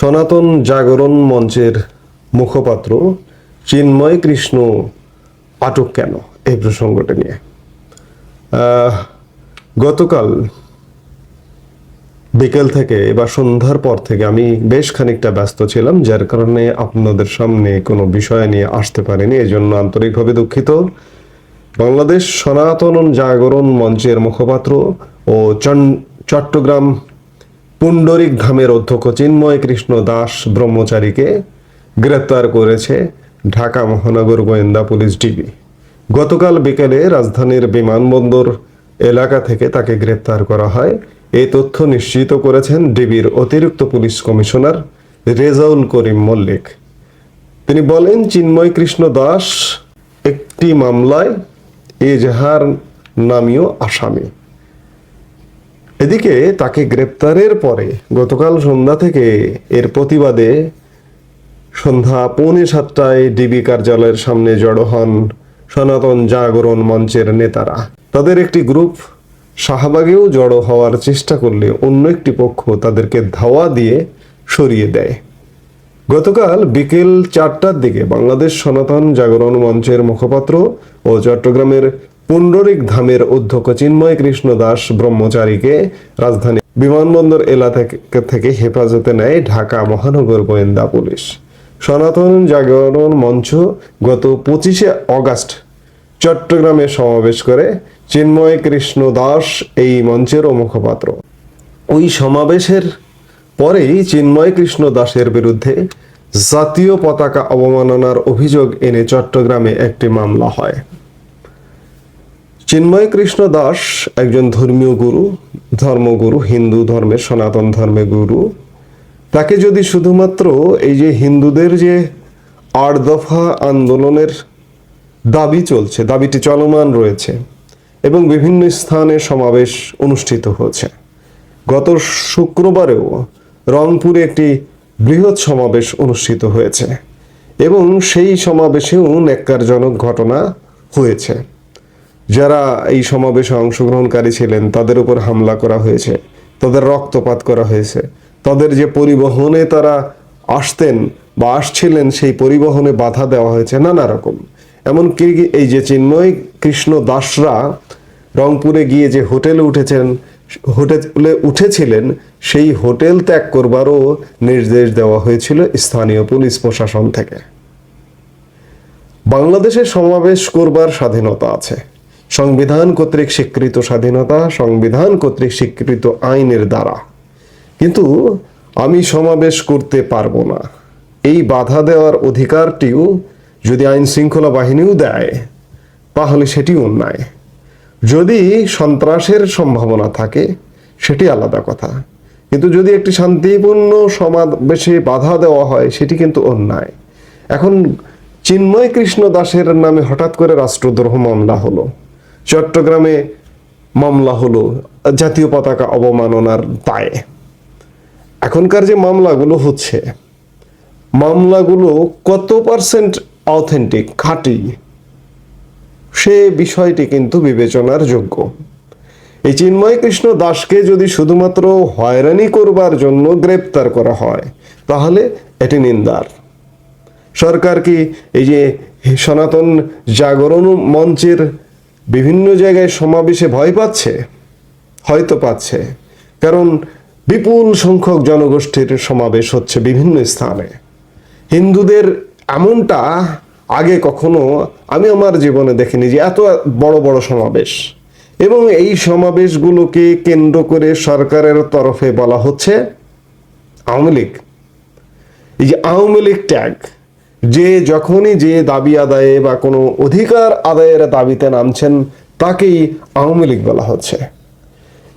সনাতন জাগরণ মঞ্চের মুখপাত্র চিন্ময় কৃষ্ণ আটক কেন এই প্রসঙ্গটা নিয়ে? গতকাল বিকেল থেকে বা সন্ধ্যার পর থেকে আমি বেশ খানিকটা ব্যস্ত ছিলাম, যার কারণে আপনাদের সামনে কোনো বিষয় নিয়ে আসতে পারিনি। এই জন্য আন্তরিকভাবে দুঃখিত। বাংলাদেশ সনাতন জাগরণ মঞ্চের মুখপাত্র ও চট্টগ্রাম পুণ্ডরিক ধামের অধ্যক্ষ চিন্ময় কৃষ্ণ দাস ব্রহ্মচারীকে গ্রেপ্তার করেছে ঢাকা মহানগর গোয়েন্দা পুলিশ ডিবি। গতকাল বিকেলে রাজধানীর বিমানবন্দর এলাকা থেকে তাকে গ্রেপ্তার করা হয়। এই তথ্য নিশ্চিত করেছেন ডিবির অতিরিক্ত পুলিশ কমিশনার রেজাউল করিম মল্লিক। তিনি বলেন, চিন্ময় কৃষ্ণ দাস একটি মামলায় এজাহার নামীয় আসামি। এদিকে তাকে গ্রেপ্তারের পরে গতকাল সন্ধ্যা থেকে এর প্রতিবাদে সন্ধ্যা পৌনে সাতটায় ডিবি কার্যালয়ের সামনে জড়ো হন সনাতন জাগরণ মঞ্চের নেতারা। তাদের একটি গ্রুপ শাহবাগেও জড়ো হওয়ার চেষ্টা করলে অন্য একটি পক্ষ তাদেরকে ধাওয়া দিয়ে সরিয়ে দেয়। গতকাল বিকেল চারটার দিকে বাংলাদেশ সনাতন জাগরণ মঞ্চের মুখপাত্র ও চট্টগ্রামের পুণ্ডরিক ধামের অধ্যক্ষ চিন্ময় কৃষ্ণ দাস ব্রহ্মচারীকে রাজধানী বিমানবন্দর এলাকা থেকে- হেফাজতে নেয় ঢাকা মহানগর গোয়েন্দা পুলিশ। সনাতন জাগরণ মঞ্চ গত পঁচিশে অগাস্ট চট্টগ্রামে সমাবেশ করে চিন্ময় কৃষ্ণ দাস এই মঞ্চেরও মুখপাত্র। ওই সমাবেশের পরেই চিন্ময় কৃষ্ণ দাসের বিরুদ্ধে জাতীয় পতাকা অবমাননার অভিযোগ এনে চট্টগ্রামে একটি মামলা হয়। চিন্ময় কৃষ্ণ দাস একজন ধর্মীয় গুরু, ধর্মগুরু, হিন্দু ধর্মের সনাতন ধর্মের গুরু। তাকে যদি শুধুমাত্র এই যে হিন্দুদের যে আট দফা আন্দোলনের দাবি চলছে, দাবিটি চলমান রয়েছে এবং বিভিন্ন স্থানে সমাবেশ অনুষ্ঠিত হয়েছে। গত শুক্রবারেও রংপুরে একটি বৃহৎ সমাবেশ অনুষ্ঠিত হয়েছে এবং সেই সমাবেশেও ন্যাক্কারজনক ঘটনা হয়েছে। যারা এই সমাবেশে অংশগ্রহণকারী ছিলেন, তাদের উপর হামলা করা হয়েছে, তাদের রক্তপাত করা হয়েছে, তাদের যে পরিবহনে তারা আসতেন বা আসছিলেন, সেই পরিবহনে বাধা দেওয়া হয়েছে নানা রকম। এমনকি এই যে চিন্ময় কৃষ্ণ দাসরা রংপুরে গিয়ে যে হোটেলে উঠেছেন, হোটেলে উঠেছিলেন সেই হোটেল ত্যাগ করবারও নির্দেশ দেওয়া হয়েছিল স্থানীয় পুলিশ প্রশাসন থেকে। বাংলাদেশে সমাবেশ করবার স্বাধীনতা আছে। সংবিধান কর্তৃক স্বীকৃত স্বাধীনতা সংবিধান কর্তৃক স্বীকৃত আইনের দ্বারা। কিন্তু আমি সমাবেশ করতে পারব না। এই বাধা দেওয়ার অধিকারটিও যদি আইন শৃঙ্খলা বাহিনীও দেয়, তাহলে সেটি অন্যায়। যদি সন্ত্রাসের সম্ভাবনা থাকে, সেটি আলাদা কথা। কিন্তু যদি একটি শান্তিপূর্ণ সমাবেশে বাধা দেওয়া হয়, সেটি কিন্তু অন্যায়। এখন চিন্ময় কৃষ্ণ দাসের নামে হঠাৎ করে রাষ্ট্রদ্রোহ মামলা হলো। চট্টগ্রামে মামলা হলো, জাতীয় পতাকা অবমাননার দায়ে। এখনকার যে মামলাগুলো হচ্ছে, মামলাগুলো কত পার্সেন্ট অথেন্টিক, খাঁটি, সে বিষয়টি কিন্তু বিবেচনার যোগ্য। এই চিন্ময় কৃষ্ণ দাসকে যদি শুধুমাত্র হয়রানি করবার জন্য গ্রেপ্তার করা হয়, তাহলে এটি নিন্দার। সরকার কি এই যে সনাতন জাগরণ মঞ্চের বিভিন্ন জায়গায় সমাবেশে ভয় পাচ্ছে? হয়তো পাচ্ছে। কারণ বিপুল সংখ্যক জনগোষ্ঠীর সমাবেশ হচ্ছে বিভিন্ন স্থানে। হিন্দুদের এমনটা আগে কখনো আমি আমার জীবনে দেখিনি যে এত বড় বড় সমাবেশ। এবং এই সমাবেশগুলোকে কেন্দ্র করে সরকারের তরফে বলা হচ্ছে আওয়ামী লীগ। এই যে আওয়ামী লীগ ট্যাগ যে যখনই যে দাবি আদায়ে বা কোনো অধিকার আদায়ের দাবিতে নামছেন, তাকেই আওয়ামী লীগ বলা হচ্ছে।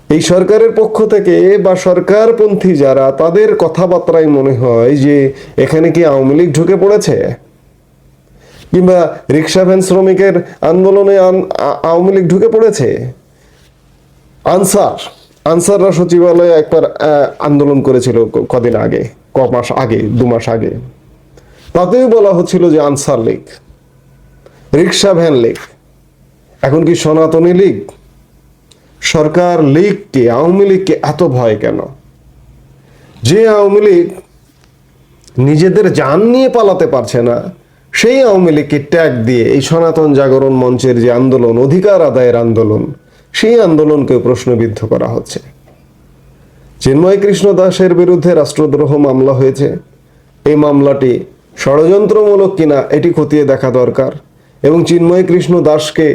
এই সরকারের পক্ষ থেকে বা সরকারপন্থী যারা, তাদের কথাবার্তায় মনে হয় যে, এখানে কি আওয়ামী লীগ ঢুকে পড়েছে? কিংবা রিক্সা ভ্যান শ্রমিকের আন্দোলনে আওয়ামী লীগ ঢুকে পড়েছে? আনসার, আনসাররা সচিবালয়ে একবার আন্দোলন করেছিল কদিন আগে, ক মাস আগে, দু মাস আগে। তাতেও বলা হচ্ছিল যে Ansar league rickshaw van league, এখন কি সনাতনী লীগ? সরকার লীগকে, আওয়ামী লীগকে এত ভয় কেন? যে আওয়ামী লীগ নিজেদের যান নিয়ে পালাতে পারছে না সেই আওয়ামী লীগকে ট্যাগ দিয়ে এই সনাতন জাগরণ মঞ্চের যে আন্দোলন, অধিকার আদায়ের আন্দোলন, সেই আন্দোলনকে প্রশ্নবিদ্ধ করা হচ্ছে। চিন্ময় কৃষ্ণ দাসের বিরুদ্ধে রাষ্ট্রদ্রোহ মামলা হয়েছে। এই মামলাটি ষড়যন্ত্রমূলক কিনা এটি খতিয়ে দেখা দরকার এবং চিন্ময় কৃষ্ণ দাসকে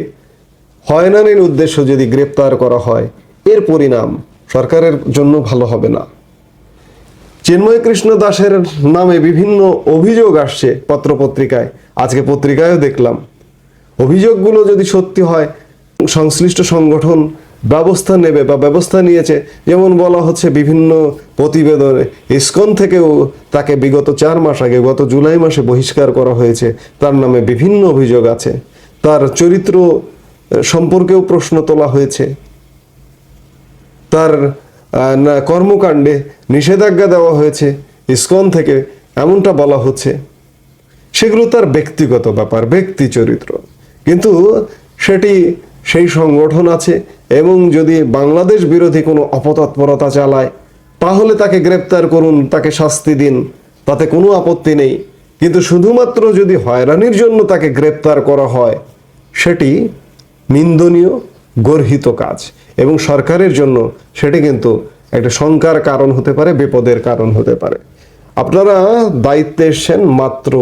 হয়রানির উদ্দেশ্য যদি গ্রেপ্তার করা হয়, এর পরিণাম সরকারের জন্য ভালো হবে না। চিন্ময় কৃষ্ণ দাসের নামে বিভিন্ন অভিযোগ আসছে পত্রপত্রিকায়। আজকে পত্রিকায়ও দেখলাম। অভিযোগগুলো যদি সত্যি হয়, সংশ্লিষ্ট সংগঠন ব্যবস্থা নেবে বা ব্যবস্থা নিয়েছে। যেমন বলা হচ্ছে, বিভিন্ন প্রতিবেদনে ইসকন থেকেও তাকে বিগত চার মাস আগে, গত জুলাই মাসে বহিষ্কার করা হয়েছে। তার নামে বিভিন্ন অভিযোগ আছে। তার চরিত্র সম্পর্কেও প্রশ্ন তোলা হয়েছে। তার কর্মকাণ্ডে নিষেধাজ্ঞা দেওয়া হয়েছে, ইসকন থেকে এমনটা বলা হচ্ছে। সেগুলো তার ব্যক্তিগত ব্যাপার, ব্যক্তি চরিত্র। কিন্তু সেটি, সেই সংগঠন আছে এবং যদি বাংলাদেশ বিরোধী কোনো অপতৎপরতা চালায়, তাহলে তাকে গ্রেপ্তার করুন, তাকে শাস্তি দিন, তাতে কোনো আপত্তি নেই। কিন্তু শুধুমাত্র যদি হয়রানির জন্য তাকে গ্রেপ্তার করা হয়, সেটি নিন্দনীয়, গর্হিত কাজ। এবং সরকারের জন্য সেটি কিন্তু একটা শঙ্কার কারণ হতে পারে, বিপদের কারণ হতে পারে। আপনারা দায়িত্বে এসছেন মাত্র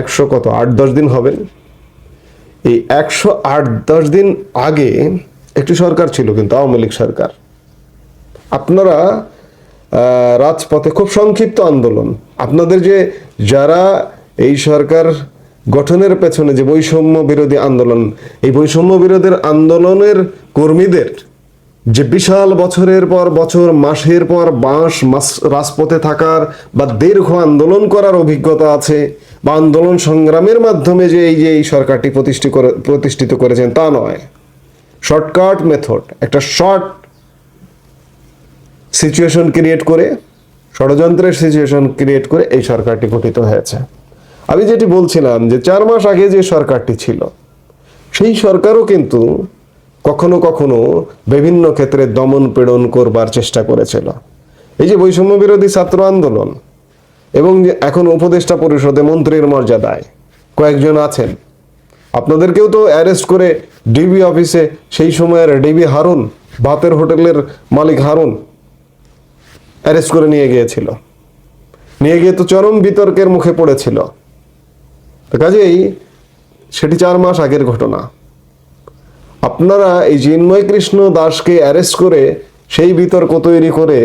একশো কত, আট, দশ দিন হবেন। এই একশো আট, দশ দিন আগে একটি সরকার ছিল কিন্তু আওয়ামী লীগ সরকার। আপনারা রাজপথে খুব সংক্ষিপ্ত আন্দোলন। আপনাদের যে, যারা এই সরকার গঠনের পেছনে যে বৈষম্য বিরোধী আন্দোলন, এই বৈষম্য বিরোধীর আন্দোলনের কর্মীদের যে বিশাল বছরের পর বছর, মাসের পর বাঁশ রাজপথে থাকার বা দীর্ঘ আন্দোলন করার অভিজ্ঞতা আছে বা আন্দোলন সংগ্রামের মাধ্যমে যে এই যে এই সরকারটি প্রতিষ্ঠিত করে, প্রতিষ্ঠিত করেছেন তা নয়। শর্টকাট মেথড একটা শর্ট সিচুয়েশন ক্রিয়েট করে, ষড়যন্ত্রের সিচুয়েশন ক্রিয়েট করে এই সরকারটি গঠিত হয়েছে। আমি যেটি বলছিলাম যে চার মাস আগে যে সরকারটি ছিল, সেই সরকারও কিন্তু কখনো কখনো বিভিন্ন ক্ষেত্রে দমন পীড়ন করবার চেষ্টা করেছিল। এই যে বৈষম্য বিরোধী ছাত্র আন্দোলন এবং এখন উপদেষ্টা পরিষদে মন্ত্রীর মর্যাদায় কয়েকজন আছেন। আপনাদেরকেও তো অ্যারেস্ট করে ডিবি অফিসে সেই সময়ের ডিবি হারুন, ভাতের হোটেলের মালিক হারুন অ্যারেস্ট করে নিয়ে গিয়েছিল। নিয়ে গিয়ে তো চরম বিতর্কের মুখে পড়েছিল। কাজেই সেটি চার মাস আগের ঘটনা। আপনারা এই চিন্ময় কৃষ্ণ দাসকে অ্যারেস্ট করে সেই বিতর্ক তৈরি করে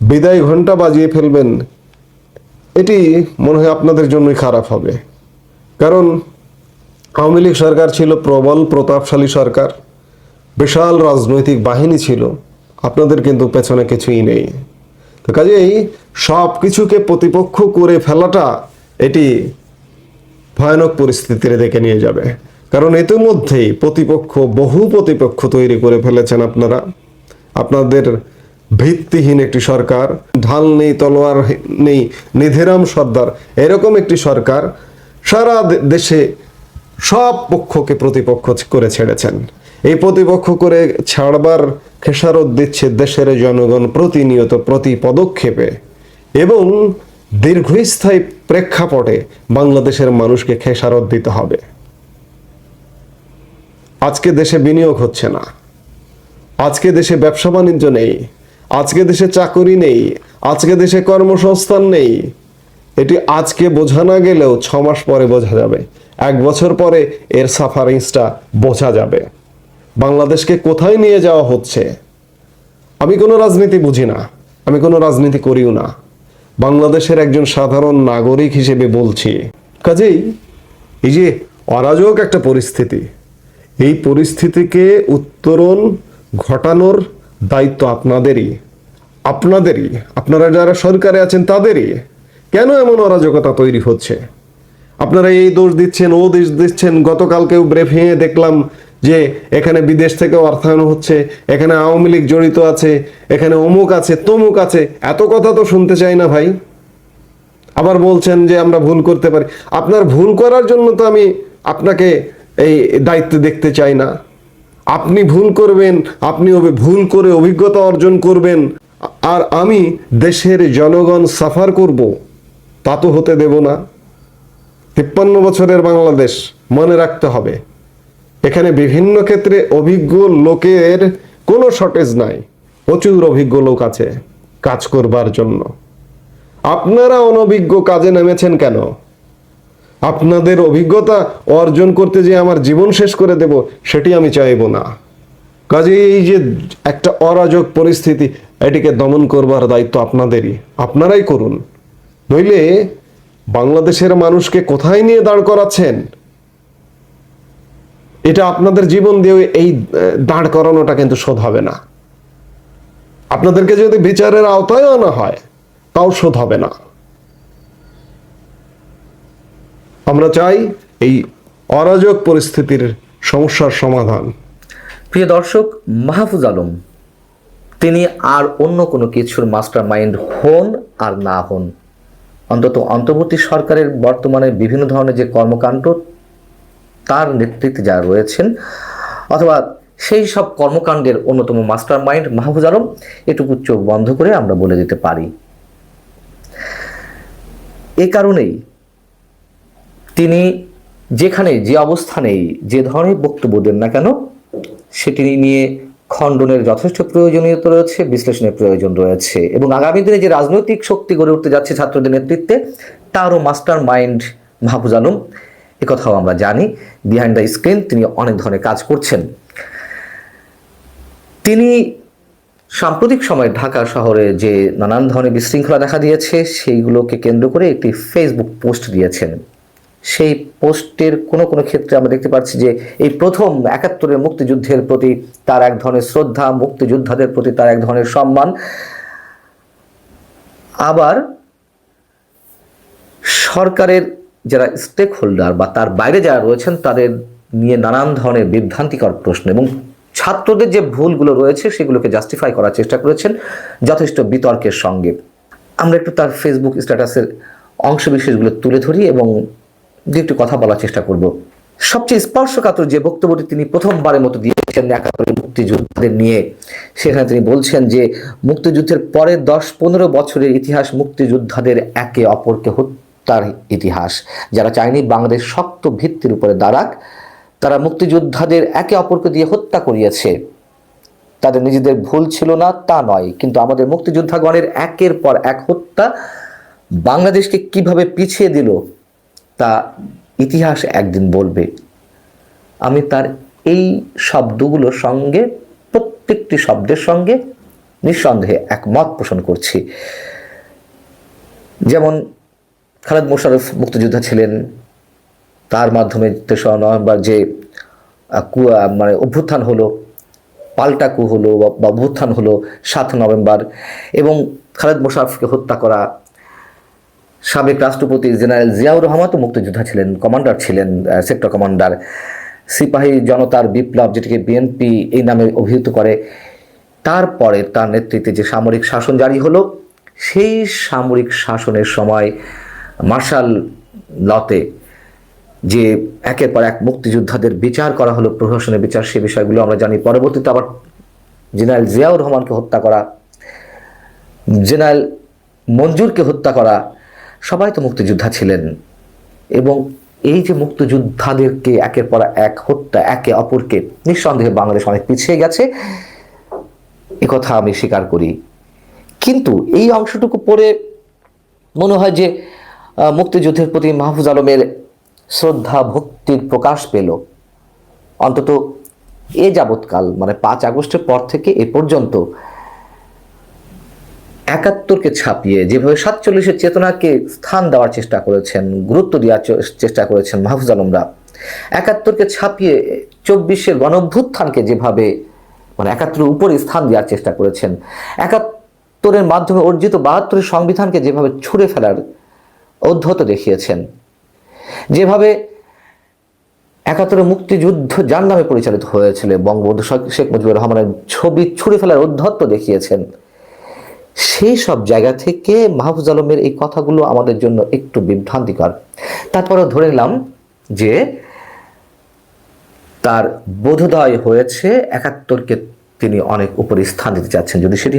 বিদায় ঘণ্টা বাজিয়ে ফেলবেন, এটি মনে হয় আপনাদের জন্যই খারাপ হবে। কারণ আওয়ামী লীগ সরকার ছিল প্রবল, প্রতাপশালী সরকার, বিশাল রাজনৈতিক বাহিনী ছিল, আপনাদের কিন্তু পেছনে কিছুই নেই। তো কাজেই সব কিছুকে প্রতিপক্ষ করে ফেলাটা এটি ভয়ানক পরিস্থিতির দিকে নিয়ে যাবে। কারণ ইতিমধ্যেই প্রতিপক্ষ, বহু প্রতিপক্ষ তৈরি করে ফেলেছেন আপনারা। আপনাদের ভিত্তিহীন একটি সরকার, ঢাল নেই, তলোয়ার নেই, নিধিরাম সর্দার, এরকম একটি সরকার সারা দেশে সব পক্ষকে প্রতিপক্ষ করে ছেড়েছেন। এই প্রতিপক্ষ করে ছাড়বার খেসারত দিচ্ছে দেশের জনগণ প্রতিনিয়ত প্রতি পদক্ষেপে এবং দীর্ঘস্থায়ী প্রেক্ষাপটে বাংলাদেশের মানুষকে খেসারত দিতে হবে। আজকে দেশে বিনিয়োগ হচ্ছে না। আজকে দেশে ব্যবসা বাণিজ্য নেই। আজকে দেশে চাকরি নেই। আজকে দেশে কর্মসংস্থান নেই। এটি আজকে বোঝা না গেলেও ছ মাস পরে বোঝা যাবে। এক বছর পরে এর সাফারিংসটা বোঝা যাবে। বাংলাদেশকে কোথায় নিয়ে যাওয়া হচ্ছে? আমি কোনো রাজনীতি বুঝি না। আমি কোনো রাজনীতি করিও না। বাংলাদেশের একজন সাধারণ নাগরিক হিসেবে বলছি। কাজেই এই যে অরাজক একটা পরিস্থিতি এই পরিস্থিতিকে উত্তরণ ঘটানোর দায়িত্ব আপনাদেরই। আপনাদেরই। আপনারা যারা সরকারে আছেন, তাদেরই। কেন এমন অরাজকতা তৈরি হচ্ছে? আপনারা এই দোষ দিচ্ছেন, ও দোষ দিচ্ছেন। গতকালকেও ব্রেফিংয়ে দেখলাম যে এখানে বিদেশ থেকে অর্থায়ন হচ্ছে, এখানে আওয়ামী লীগ জড়িত আছে, এখানে অমুক আছে, তমুক আছে। এত কথা তো শুনতে চাই না ভাই। আবার বলছেন যে আমরা ভুল করতে পারি। আপনার ভুল করার জন্য তো আমি আপনাকে এই দায়িত্ব দেখতে চাই না। আপনি ভুল করবেন, আপনি ভুল করে অভিজ্ঞতা অর্জন করবেন। আর আমি দেশের জনগণ সাফার করব, তা তো হতে দেব না। তিপ্পান্ন বছরের বাংলাদেশ মনে রাখতে হবে, এখানে বিভিন্ন ক্ষেত্রে অভিজ্ঞ লোকের কোনো শর্টেজ নাই, প্রচুর অভিজ্ঞ লোক আছে কাজ করবার জন্য। আপনারা অনভিজ্ঞ কাজে নেমেছেন কেন? আপনাদের অভিজ্ঞতা অর্জন করতে যে আমার জীবন শেষ করে দেব, সেটি আমি চাইব না। কাজে এই যে একটা অরাজক পরিস্থিতি, এটিকে দমন করবার দায়িত্ব আপনাদেরই। আপনারাই করুন। নইলে বাংলাদেশের মানুষকে কোথায় নিয়ে দাঁড় করাচ্ছেন? এটা আপনাদের জীবন দিয়ে এই দাঁড় করানোটা কিন্তু শোধ হবে না। আপনাদেরকে যদি বিচারের আওতায় আনা হয়, তাও শোধ হবে না। আমরা চাই এই অরাজক পরিস্থিতির সমস্যার সমাধান। প্রিয় দর্শক, মাহফুজ আলম, তিনি আর অন্য কোনো কিছুর মাস্টার মাইন্ড হন আর না হন। অন্তত অন্তর্বর্তী সরকারের বর্তমানে বিভিন্ন ধরনের যে কর্মকাণ্ড, তার নেতৃত্বে যারা রয়েছেন, অথবা সেই সব কর্মকাণ্ডের অন্যতম মাস্টার মাইন্ড মাহফুজ আলম, এটুকু চোখ বন্ধ করে আমরা বলে দিতে পারি। এ কারণেই তিনি যেখানে যে অবস্থানেই যে ধরনের বক্তব্য দেন না কেন, সেটি নিয়ে খণ্ডনের যথেষ্ট প্রয়োজনীয়তা রয়েছে, বিশ্লেষণের প্রয়োজন রয়েছে এবং আগামী দিনে যে রাজনৈতিক শক্তি গড়ে উঠতে যাচ্ছে ছাত্রদের নেতৃত্বে, তারও মাস্টার মাইন্ড মাহফুজ আলম। কথাও আমরা জানি বিহাইন্ড দ্য স্ক্রিন তিনি অনেক ধরনের কাজ করছেন। তিনি সাম্প্রতিক সময়ে ঢাকা শহরে যে নানান ধরনের বিশৃঙ্খলা দেখা দিয়েছে, সেইগুলোকে কেন্দ্র করে একটি ফেসবুক পোস্ট দিয়েছেন। সেই পোস্টের কোনো কোনো ক্ষেত্রে আমরা দেখতে পাচ্ছি যে এই প্রথম একাত্তরের মুক্তিযুদ্ধের প্রতি তার এক ধরনের শ্রদ্ধা, মুক্তিযোদ্ধাদের প্রতি তার এক ধরনের সম্মান। আবার সরকারের যারা স্টেক হোল্ডার বা তার বাইরে যারা রয়েছেন, তাদের নিয়ে নানান ধরনের বিভ্রান্তিকর প্রশ্ন এবং ছাত্রদের যে ভুলগুলো রয়েছে, সেগুলোকে জাস্টিফাই করার চেষ্টা করেছেন যথেষ্ট বিতর্কের সঙ্গে। আমরা একটু তার ফেসবুক স্ট্যাটাসের অংশবিশেষগুলো তুলে ধরি এবং দু একটু কথা বলার চেষ্টা করব। সবচেয়ে স্পর্শকাতর যে বক্তব্যটি তিনি প্রথমবারের মতো দিয়েছেন, একাত্তরের মুক্তিযোদ্ধাদের নিয়ে, সেখানে তিনি বলছেন যে, মুক্তিযুদ্ধের পরে দশ পনেরো বছরের ইতিহাস মুক্তিযোদ্ধাদের একে অপরকে হত্যার ইতিহাস। যারা চায়নি বাংলাদেশ শক্ত ভিত্তির উপরে দাঁড়াক, তারা মুক্তিযোদ্ধাদের একে অপরকে দিয়ে হত্যা করিয়েছে। তাদের নিজেদের ভুল ছিল না, তা নয়, কিন্তু আমাদের মুক্তিযোদ্ধাগণের একের পর এক হত্যা বাংলাদেশকে কীভাবে পিছিয়ে দিল তা ইতিহাস একদিন বলবে। আমি তার এই শব্দগুলোর সঙ্গে প্রত্যেকটি শব্দের সঙ্গে নিঃসন্দেহে একমত পোষণ করছি। যেমন খালেদ মোশাররফ মুক্তিযোদ্ধা ছিলেন তার মাধ্যমে তেসরা নভেম্বর যে আহ, কু মানে অভ্যুত্থান হলো পাল্টা কু হলো বা- অভ্যুত্থান হলো সাত নভেম্বর এবং খালেদ মোশাররফকে হত্যা করা সাবেক রাষ্ট্রপতি জেনারেল জিয়াউর রহমান মুক্তিযোদ্ধা ছিলেন, কমান্ডার ছিলেন সেক্টর কমান্ডার সিপাহী জনতার বিপ্লব যেটিকে বিএনপি এই নামে অভিহিত করে। তারপরে তার নেতৃত্বে যে সামরিক শাসন জারি হলো, সেই সামরিক শাসনের সময় মার্শাল লতে যে একের পর এক মুক্তিযোদ্ধাদের বিচার করা হলো, প্রশাসনের বিচার, সে বিষয়গুলো আমরা জানি। পরবর্তীতে আবার জেনারেল জিয়াউর রহমানকে হত্যা করা, জেনারেল মঞ্জুরকে হত্যা করা সবাই তো মুক্তিযোদ্ধা ছিলেন। এবং এই যে মুক্তিযোদ্ধাদেরকে একের পর এক হত্যা, একে অপরকে নিঃসন্দেহে বাংলাদেশ অনেক পিছিয়ে গেছে কথা আমি স্বীকার করি। কিন্তু এই অংশটুকু পড়ে মনে হয় যে মুক্তিযুদ্ধের প্রতি মাহফুজ আলমের শ্রদ্ধা, ভক্তির প্রকাশ পেল। অন্তত এ যাবৎকাল মানে পাঁচ আগস্টের পর থেকে এ পর্যন্ত একাত্তরকে ছাপিয়ে যেভাবে সাতচল্লিশের চেতনাকে স্থান দেওয়ার চেষ্টা করেছেন, গুরুত্ব দেওয়ার চেষ্টা করেছেন মাহফুজ আলমরা, একাত্তরকে ছাপিয়ে চব্বিশের গণভ্যুত্থানকে যেভাবে মানে একাত্তরের উপরে স্থান দেওয়ার চেষ্টা করেছেন, একাত্তরের মাধ্যমে অর্জিত বাহাত্তরের সংবিধানকে যেভাবে ছুঁড়ে ফেলার অধ্যত দেখিয়েছেন, যেভাবে একাত্তরে মুক্তিযুদ্ধ যার নামে পরিচালিত হয়েছিল, বঙ্গবন্ধু শেখ- মুজিবুর রহমানের ছবি ছুঁড়ে ফেলার অধ্যত্ত দেখিয়েছেন সেই সব জায়গা থেকে মাহফুজ আলমের এই কথাগুলো আমাদের জন্য একটু বিভ্রান্তিকর। তারপরে ধরে নিলাম যে তার বোধোদয় হয়েছে একাত্তরকে তিনি অনেক উপরে স্থান দিতে চাচ্ছেন। যদি সেটি